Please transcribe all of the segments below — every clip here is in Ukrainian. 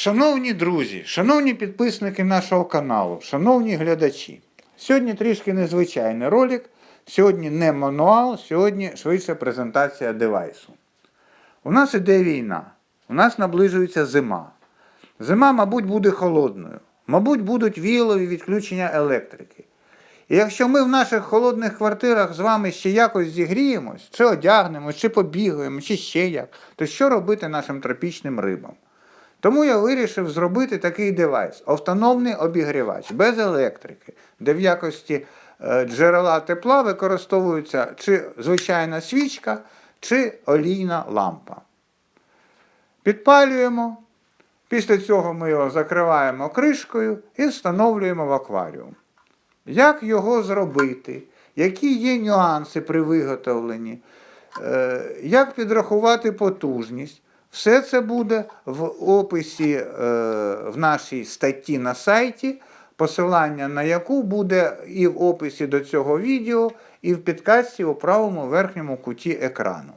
Шановні друзі, шановні підписники нашого каналу, шановні глядачі, сьогодні трішки незвичайний ролик. Сьогодні не мануал, сьогодні швидше презентація девайсу. У нас іде війна, у нас наближується зима. Зима, мабуть, буде холодною, мабуть, будуть віялові відключення електрики. І якщо ми в наших холодних квартирах з вами ще якось зігріємось, чи одягнемось, чи побігаємо, чи ще як, то що робити нашим тропічним рибам? Тому я вирішив зробити такий девайс автономний обігрівач без електрики, де в якості е, джерела тепла використовується чи звичайна свічка, чи олійна лампа. Підпалюємо. Після цього ми його закриваємо кришкою і встановлюємо в акваріум. Як його зробити? Які є нюанси при виготовленні? Е, Як підрахувати потужність? Все це буде в описі е, в нашій статті на сайті, посилання на яку буде і в описі до цього відео, і в підкасті у правому верхньому куті екрану.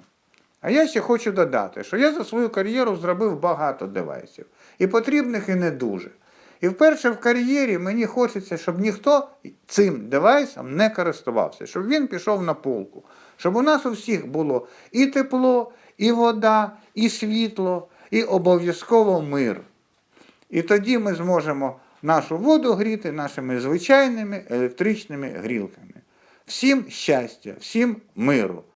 А я ще хочу додати, що я за свою кар'єру зробив багато девайсів. І потрібних, і не дуже. І вперше в кар'єрі мені хочеться, щоб ніхто цим девайсом не користувався, щоб він пішов на полку, щоб у нас у всіх було і тепло, і вода, і світло, і обов'язково мир. І тоді ми зможемо нашу воду гріти нашими звичайними електричними грілками. Всім щастя, всім миру.